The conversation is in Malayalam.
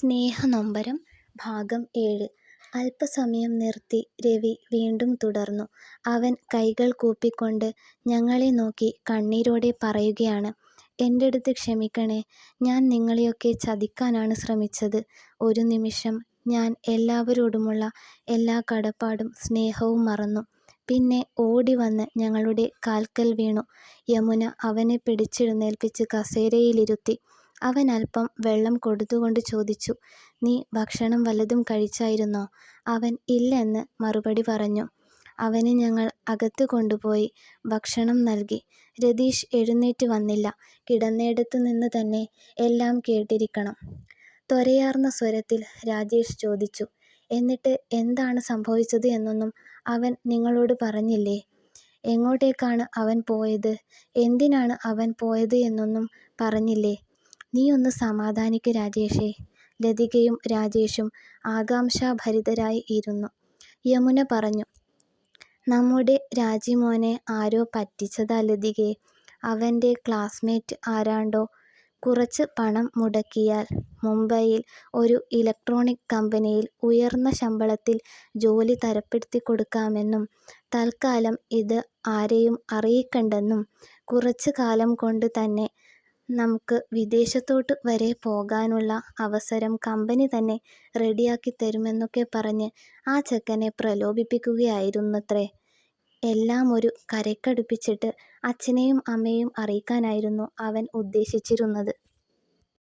സ്നേഹനൊമ്പരം ഭാഗം ഏഴ് അല്പസമയം നിർത്തി രവി വീണ്ടും തുടർന്നു. അവൻ കൈകൾ കൂപ്പിക്കൊണ്ട് ഞങ്ങളെ നോക്കി കണ്ണീരോടെ പറയുകയാണ്. എന്റെ അടുത്ത് ക്ഷമിക്കണേ. ഞാൻ നിങ്ങളെയൊക്കെ ചതിക്കാനാണ് ശ്രമിച്ചത്. ഒരു നിമിഷം ഞാൻ എല്ലാവരോടുമുള്ള എല്ലാ കടപ്പാടും സ്നേഹവും മറന്നു. പിന്നെ ഓടി വന്ന് ഞങ്ങളുടെ കാൽക്കൽ വീണു. " യമുന അവനെ പിടിച്ചെഴുന്നേൽപ്പിച്ച് കസേരയിലിരുത്തി. അവൻ അല്പം വെള്ളം കൊടുത്തുകൊണ്ട് ചോദിച്ചു "നീ ഭക്ഷണം വല്ലതും കഴിച്ചായിരുന്നോ? " അവൻ ഇല്ലെന്ന് മറുപടി പറഞ്ഞു. അവനെ ഞങ്ങൾ അകത്ത് കൊണ്ടുപോയി ഭക്ഷണം നൽകി. രതീഷ് എഴുന്നേറ്റ് വന്നില്ല. കിടന്നിടത്തുനിന്ന് തന്നെ എല്ലാം കേട്ടിരിക്കണം. ത്വരയാർന്ന സ്വരത്തിൽ രാജേഷ് ചോദിച്ചു "എന്നിട്ട് എന്താണ് സംഭവിച്ചത് എന്നൊന്നും അവൻ നിങ്ങളോട് പറഞ്ഞില്ലേ? എങ്ങോട്ടേക്കാണ് അവൻ പോയത്? എന്തിനാണ് അവൻ പോയത് എന്നൊന്നും പറഞ്ഞില്ലേ? നീയൊന്ന് സമാധാനിക്ക് രാജേഷേ. " ലതികയും രാജേഷും ആകാംക്ഷാഭരിതരായി ഇരുന്നു. യമുന പറഞ്ഞു "നമ്മുടെ രാജിമോനെ ആരോ പറ്റിച്ചതാ ലതികെ അവന്റെ ക്ലാസ്മേറ്റ് ആരാണ്ടോ കുറച്ച് പണം മുടക്കിയാൽ മുംബൈയിൽ ഒരു ഇലക്ട്രോണിക് കമ്പനിയിൽ ഉയർന്ന ശമ്പളത്തിൽ ജോലി തരപ്പെടുത്തി കൊടുക്കാമെന്നും തൽക്കാലം ഇത് ആരെയും അറിയിക്കണ്ടെന്നും കുറച്ച് കാലം കൊണ്ട് തന്നെ നമുക്ക് വിദേശത്തോട്ട് വരെ പോകാനുള്ള അവസരം കമ്പനി തന്നെ റെഡിയാക്കി തരുമെന്നൊക്കെ പറഞ്ഞ് ആ ചെക്കനെ പ്രലോഭിപ്പിക്കുകയായിരുന്നത്രേ. എല്ലാം ഒരു കരക്കടുപ്പിച്ചിട്ട് അച്ഛനെയും അമ്മയെയും അറിയിക്കാനായിരുന്നു അവൻ ഉദ്ദേശിച്ചിരുന്നത്.